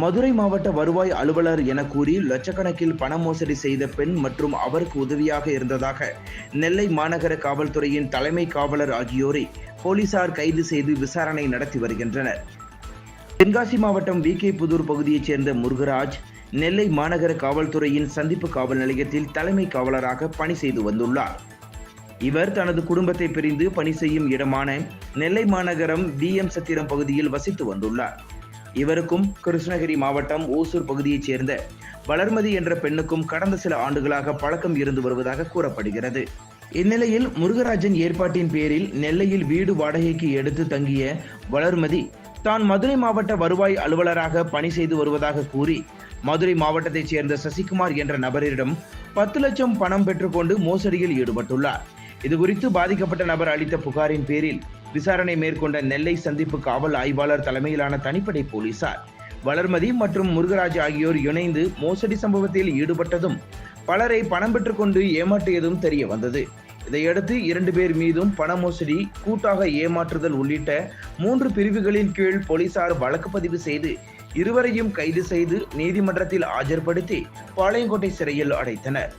மதுரை மாவட்ட வருவாய் அலுவலர் என கூறி லட்சக்கணக்கில் பண மோசடி செய்த பெண் மற்றும் அவருக்கு உதவியாக இருந்ததாக நெல்லை மாநகர காவல்துறையின் தலைமை காவலர் ஆகியோரை போலீசார் கைது செய்து விசாரணை நடத்தி வருகின்றனர். தென்காசி மாவட்டம் வி கே புதூர் பகுதியைச் சேர்ந்த முருகராஜ் நெல்லை மாநகர காவல்துறையின் சந்திப்பு காவல் நிலையத்தில் தலைமை காவலராக பணி செய்து வந்துள்ளார். இவர் தனது குடும்பத்தை பிரிந்து பணி செய்யும் இடமான நெல்லை மாநகரம் வி எம் சத்திரம் பகுதியில் வசித்து வந்துள்ளார். இவருக்கும் கிருஷ்ணகிரி மாவட்டம் ஓசூர் பகுதியைச் சேர்ந்த வளர்மதி என்ற பெண்ணுக்கும் கடந்த சில ஆண்டுகளாக பழக்கம் இருந்து வருவதாக கூறப்படுகிறது. இந்நிலையில் முருகராஜன் ஏற்பாட்டின் பேரில் நெல்லையில் வீடு வாடகைக்கு எடுத்து தங்கிய வளர்மதி தான் மதுரை மாவட்ட வருவாய் அலுவலராக பணி செய்து வருவதாக கூறி மதுரை மாவட்டத்தைச் சேர்ந்த சசிகுமார் என்ற நபரிடம் பத்து லட்சம் பணம் பெற்றுக்கொண்டு மோசடியில் ஈடுபட்டுள்ளார். இதுகுறித்து பாதிக்கப்பட்ட நபர் அளித்த புகாரின் பேரில் விசாரணை மேற்கொண்ட நெல்லை சந்திப்பு காவல் ஆய்வாளர் தலைமையிலான தனிப்படை போலீசார். வளர்மதி மற்றும் முருகராஜ் ஆகியோர் இணைந்து மோசடி சம்பவத்தில் ஈடுபட்டதும் பலரை பணம் பெற்றுக்கொண்டு ஏமாற்றியதும் தெரிய வந்தது. இதையடுத்து இரண்டு பேர் மீதும் பண மோசடி கூட்டாக ஏமாற்றுதல் உள்ளிட்ட மூன்று பிரிவுகளின் கீழ் போலீசார் வழக்கு பதிவு செய்து இருவரையும் கைது செய்து நீதிமன்றத்தில் ஆஜர்படுத்தி பாளையங்கோட்டை சிறையில் அடைத்தனர்.